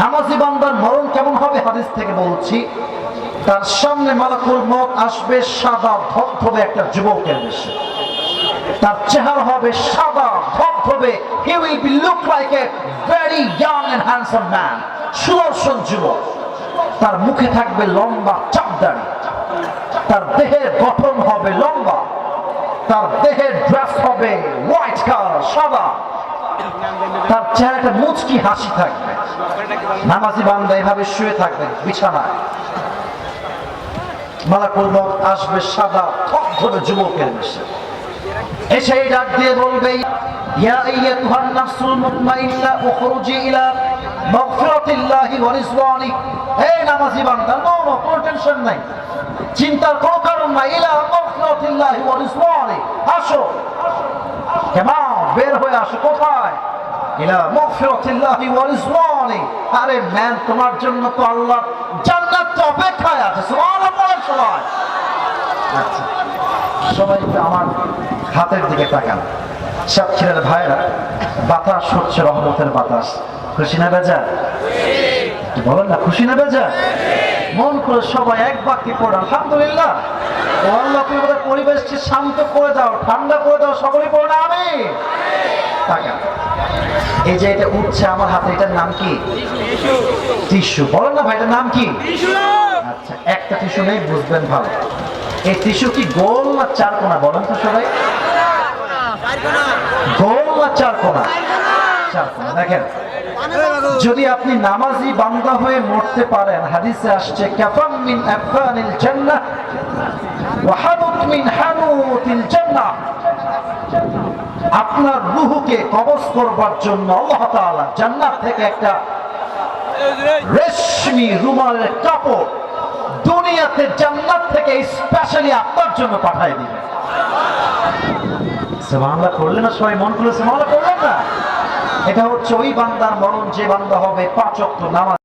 নামাজি বান্দার মরণ কেমন হবে? হাদিস থেকে বলছি, তার সামনে মালাকুল মত আসবে সাদা ধবধবে একটা যুবকের বেশে তার চেহারা হবে সাদা ধবধবে। He will be look like a very young and handsome man সুদর্শন যুবক। তার মুখে থাকবে লম্বা চাপদাড়ি। তার দেহের গঠন হবে লম্বা। তার দেহের ড্রেস হবে হোয়াইট কালার সাদা। তার চেহারাটা মুচকি হাসি থাকবে। নামাজি বান্দা এভাবে শুয়ে থাকবে, বিছানায়। মালাকুল মত আসবে সাদা ধবধবে যুবকের এসে এই ডাক দিয়ে বলবে, ইয়া নাফসুল মুতমাইন্না, উখরুজি ইলা মাগফিরাতিল্লাহি ওয়া রিজওয়ানি। হে নামাজি বান্দা, নো নো, কোনো টেনশন নাই। চিন্তার কোনো কারণ নাই। ইলা মাগফিরাতিল্লাহি ওয়া রিজওয়ানি। আসো। কেমন হয়ে আসো কোথায়? আরে ম্যান তোমার জন্য তো অপেক্ষায় আছে সবাই। আচ্ছা সবাই হাতের দিকে ভাইরা, বাতাস হচ্ছে, রহমতের বাতাস। খুশি না বেজা বলেন না, খুশি না বেজা মন করে সবাই এক বাক্যে পড়ে, আলহামদুলিল্লাহ। ও আল্লাহ, তুমি পরিবেশকে শান্ত করে দাও, ঠান্ডা করে দাও, সকলেই পড়ে আমি এই যে এটা উঠছে আমার হাতে, এটার নাম কি? টিস্যু। বলেন না ভাই নাম কি? আচ্ছা একটা টিস্যু নেই, বুঝবেন ভালো। এই টিস্যু কি গোল চার কোনা বলেন তো সবাই। গোল চার কোনা চার কোনা দেখেন, যদি আপনি নামাজি বান্দা হয়ে মরতে পারেন, হাদিসে আসছে, কাফাম মিন আফানিল জান্নাহ মিন হানুতিল জান্নাহ। আপনার রুহুকে কবজ করবার জন্য আল্লাহ তাআলা থেকে একটা রেশমি রুমালের কাপড় দুনিয়াতে জান্নাত থেকে স্পেশালি আপনার জন্য পাঠাই দিবে। সুবহানাল্লাহ করলেন না সবাই মন খুলে সুবহানাল্লাহ করলেন না? এটা হচ্ছে ওই বান্দার মরণ, যে বান্দা হবে পাঁচ ওয়াক্ত নামাজ